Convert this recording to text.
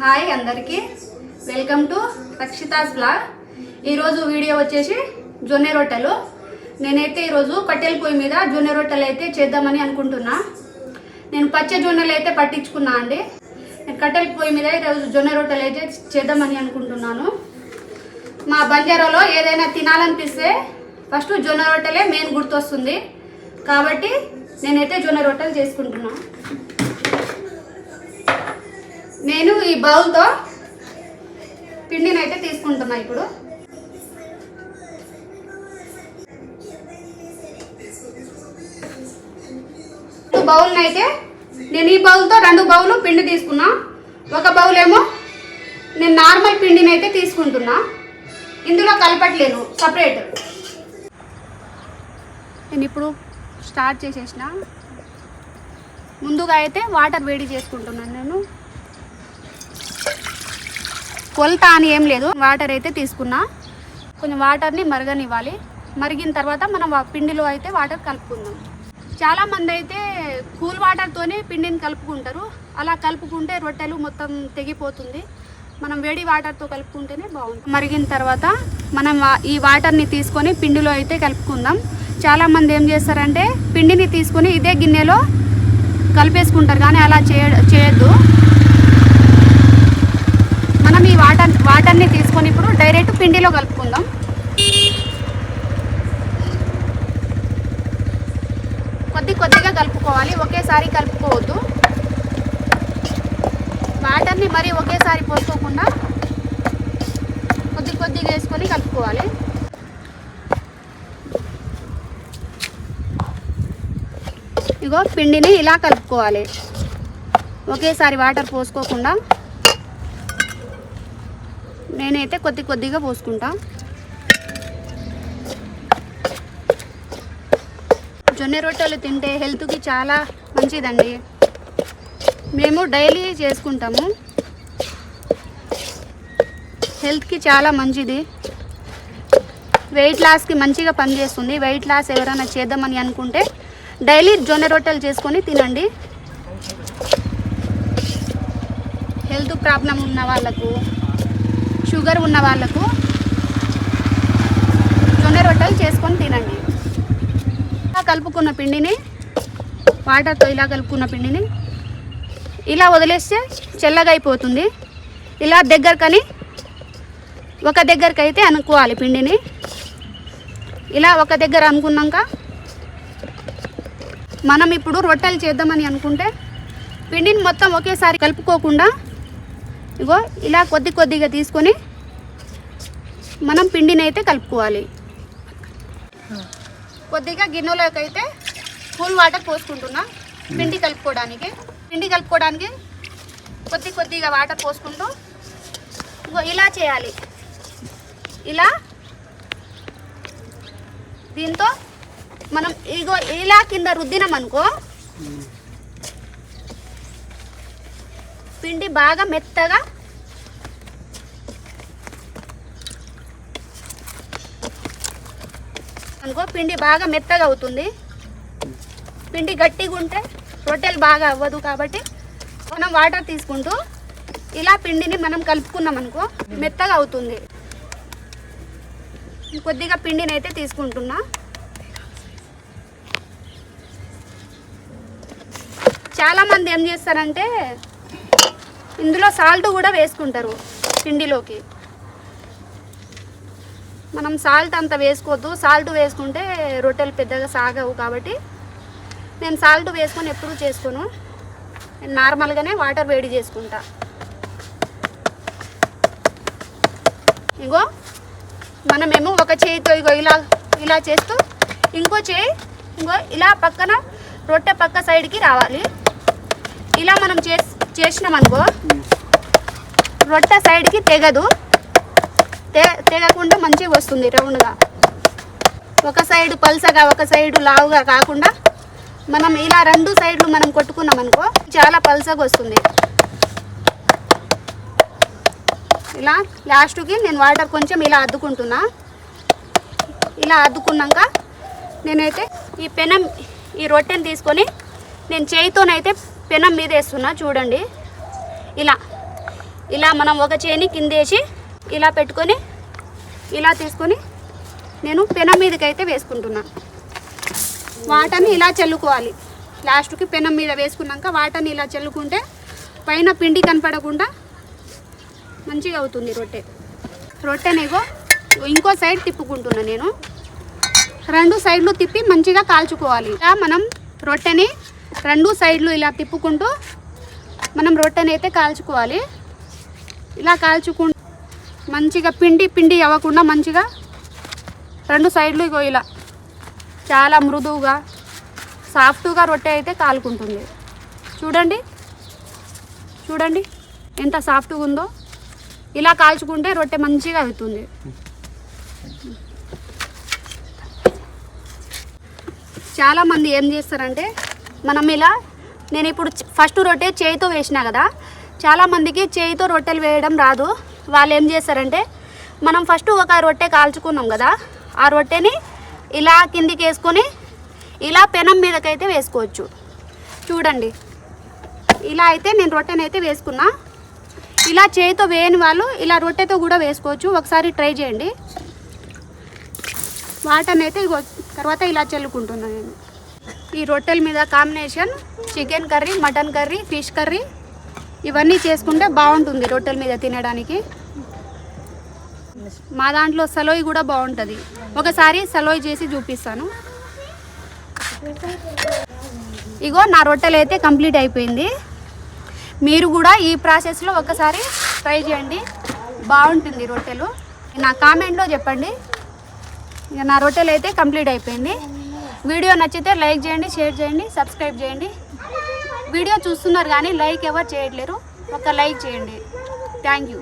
Hi అందరికీ. Welcome to Rakshita's blog. ఈరోజు video వచ్చేసి జొన్నె రొట్టెలు. నేనైతే ఈరోజు కట్టెల పొయ్యి మీద జొన్నె రొట్టెలు అయితే చేద్దామని అనుకుంటున్నా. నేను పచ్చ జొన్నలు అయితే పట్టించుకున్నా అండి. నేను కట్టెల పొయ్యి మీద ఈరోజు జొన్నె రొట్టెలు అయితే చేద్దామని అనుకుంటున్నాను. మా బంజారాలో ఏదైనా తినాలనిపిస్తే ఫస్ట్ జొన్న రొట్టెలే మెయిన్ గుర్తొస్తుంది. కాబట్టి నేనైతే జొన్న రొట్టెలు చేసుకుంటున్నాను నేను ఈ బౌల్తో పిండిని అయితే తీసుకుంటున్నా ఇప్పుడు. బౌల్ని అయితే నేను ఈ బౌల్తో రెండు బౌలు పిండి తీసుకున్నా. ఒక బౌల్ ఏమో నేను నార్మల్ పిండిని అయితే తీసుకుంటున్నా. ఇందులో కలపట్లేను సపరేట్. నేను ఇప్పుడు స్టార్ట్ చేసేసిన. ముందుగా అయితే వాటర్ వేడి చేసుకుంటున్నాను నేను. కొలత అని ఏం లేదు. వాటర్ అయితే తీసుకున్నా. కొంచెం వాటర్ని మరగనివ్వాలి. మరిగిన తర్వాత మనం ఆ పిండిలో అయితే వాటర్ కలుపుకుందాం. చాలామంది అయితే కూల్ వాటర్తోనే పిండిని కలుపుకుంటారు. అలా కలుపుకుంటే రొట్టెలు మొత్తం తెగిపోతుంది. మనం వేడి వాటర్తో కలుపుకుంటేనే బాగుంటుంది. మరిగిన తర్వాత మనం ఈ వాటర్ని తీసుకొని పిండిలో అయితే కలుపుకుందాం. చాలామంది ఏం చేస్తారంటే పిండిని తీసుకొని ఇదే గిన్నెలో కలిపేసుకుంటారు. కానీ అలా చేయ చేయొద్దు మనం ఈ అన్నీ తీసుకొని ఇప్పుడు డైరెక్ట్ పిండిలో కలుపుకుందాం. కొద్ది కొద్దిగా కలుపుకోవాలి ఒకేసారి కలుపుకోవద్దు. వాటర్ని మరీ ఒకేసారి పోసుకోకుండా కొద్ది కొద్దిగా వేసుకొని కలుపుకోవాలి. ఇగో పిండిని ఇలా కలుపుకోవాలి. ఒకేసారి వాటర్ పోసుకోకుండా నేనైతే కొద్ది కొద్దిగా పోసుకుంటా. జొన్న రొట్టెలు తింటే హెల్త్కి చాలా మంచిదండి. మేము డైలీ చేసుకుంటాము. హెల్త్కి చాలా మంచిది. వెయిట్ లాస్కి మంచిగా పనిచేస్తుంది. వెయిట్ లాస్ ఎవరైనా చేద్దామని అనుకుంటే డైలీ జొన్న రొట్టెలు చేసుకొని తినండి. హెల్త్ ప్రాబ్లం ఉన్న వాళ్ళకు షుగర్ ఉన్న వాళ్ళకు జొన్న రొట్టెలు చేసుకొని తినండి. ఇలా కలుపుకున్న పిండిని వాటర్తో ఇలా కలుపుకున్న పిండిని ఇలా వదిలేస్తే చల్లగా అయిపోతుంది ఇలా దగ్గరకని ఒక దగ్గరకైతే అనుకోవాలి పిండిని. ఇలా ఒక దగ్గర అనుకున్నాక మనం ఇప్పుడు రొట్టెలు చేద్దామని అనుకుంటే పిండిని మొత్తం ఒకేసారి కలుపుకోకుండా ఇగో ఇలా కొద్ది కొద్దిగా తీసుకొని మనం పిండిని అయితే కలుపుకోవాలి. కొద్దిగా గిన్నెలోకి అయితే కూల్ వాటర్ పోసుకుంటున్నా పిండి కలుపుకోవడానికి. పిండి కలుపుకోవడానికి కొద్ది కొద్దిగా వాటర్ పోసుకుంటూ ఇగో ఇలా చేయాలి. ఇలా దీంతో మనం ఇగో ఇలా కింద రుద్దినాం అనుకో పిండి బాగా మెత్తగా అనుకో పిండి బాగా మెత్తగా అవుతుంది. పిండి గట్టిగా ఉంటే రొట్టెలు బాగా అవ్వదు కాబట్టి మనం వాటర్ తీసుకుంటూ ఇలా పిండిని మనం కలుపుకున్నాం అనుకో మెత్తగా అవుతుంది. కొద్దిగా పిండిని అయితే తీసుకుంటున్నా. చాలామంది ఏం చేస్తారంటే ఇందులో సాల్ట్ కూడా వేసుకుంటారు పిండిలోకి. మనం సాల్ట్ అంత వేసుకోవద్దు. సాల్ట్ వేసుకుంటే రొట్టెలు పెద్దగా సాగవు కాబట్టి నేను సాల్ట్ వేసుకొని ఎప్పుడూ చేసుకోను. నేను నార్మల్గానే వాటర్ వేడి చేసుకుంటా. ఇగో మనమేమో ఒక చేయితో ఇగో ఇలా ఇలా చేస్తూ ఇంకో చేయి ఇంకో ఇలా పక్కన రొట్టె పక్క సైడ్కి రావాలి. ఇలా మనం చేసినాం అనుకో రొట్టె సైడ్కి తెగదు. తె తెగకుండా మంచిగా వస్తుంది రౌండ్గా. ఒక సైడ్ పల్సగా ఒక సైడ్ లావుగా కాకుండా మనం ఇలా రెండు సైడ్లు మనం కొట్టుకున్నాం అనుకో చాలా పల్సగా వస్తుంది. ఇలా లాస్ట్కి నేను వాటర్ కొంచెం ఇలా అద్దుకుంటున్నా. ఇలా అద్దుకున్నాక నేనైతే ఈ పెనం ఈ రొట్టెని తీసుకొని నేను చేయితోనైతే పెనం మీద వేస్తున్నా చూడండి. ఇలా ఇలా మనం ఒక చేని కిందేసి ఇలా పెట్టుకొని ఇలా తీసుకొని నేను పెనం మీదకి అయితే వేసుకుంటున్నాను వాటర్ని ఇలా చల్లుకోవాలి. లాస్ట్కి పెనం మీద వేసుకున్నాక వాటర్ని ఇలా చల్లుకుంటే పైన పిండి కనపడకుండా మంచిగా అవుతుంది రొట్టె. రొట్టెనేగో ఇంకో సైడ్ తిప్పుకుంటున్నా నేను. రెండు సైడ్లు తిప్పి మంచిగా కాల్చుకోవాలి. ఇలా మనం రొట్టెని రెండు సైడ్లు ఇలా తిప్పుకుంటూ మనం రొట్టెని అయితే కాల్చుకోవాలి. ఇలా కాల్చుకుంటూ మంచిగా పిండి పిండి అవ్వకుండా మంచిగా రెండు సైడ్లు ఇగో ఇలా చాలా మృదువుగా సాఫ్ట్గా రొట్టె అయితే కాలుకుంటుంది చూడండి చూడండి ఎంత సాఫ్ట్గా ఉందో. ఇలా కాల్చుకుంటే రొట్టె మంచిగా అవుతుంది. చాలామంది ఏం చేస్తారంటే మనం ఇలా నేను ఇప్పుడు ఫస్ట్ రొట్టె చేయితో వేసినా కదా చాలామందికి చేయితో రొట్టెలు వేయడం రాదు. వాళ్ళు ఏం చేస్తారంటే మనం ఫస్ట్ ఒక రొట్టె కాల్చుకున్నాం కదా ఆ రొట్టెని ఇలా కిందికి వేసుకొని ఇలా పెనం మీదకైతే వేసుకోవచ్చు. చూడండి. ఇలా అయితే నేను రొట్టెని అయితే వేసుకున్నా. ఇలా చేయితో వేయని వాళ్ళు ఇలా రొట్టెతో కూడా వేసుకోవచ్చు. ఒకసారి ట్రై చేయండి. వాటర్ని అయితే తర్వాత ఇలా చల్లుకుంటున్నాను నేను. ఈ రొట్టెల మీద combination chicken curry mutton curry fish curry ఇవన్నీ చేసుకుంటే బాగుంటుంది రొట్టెల మీద తినడానికి. మా దాంట్లో సలోయి కూడా బాగుంటుంది. ఒకసారి సలోయి చేసి చూపిస్తాను. ఇగో నా రొట్టెలు అయితే కంప్లీట్ అయిపోయింది. మీరు కూడా ఈ ప్రాసెస్లో ఒకసారి ట్రై చేయండి. బాగుంటుంది రొట్టెలు. నా కామెంట్లో చెప్పండి. ఇక నా రొట్టెలు అయితే కంప్లీట్ అయిపోయింది. వీడియో నచ్చితే లైక్ చేయండి షేర్ చేయండి సబ్స్క్రైబ్ చేయండి. వీడియో చూస్తున్నారు కానీ లైక్ ఎవరు చేయట్లేరు. ఒక లైక్ చేయండి. Thank you.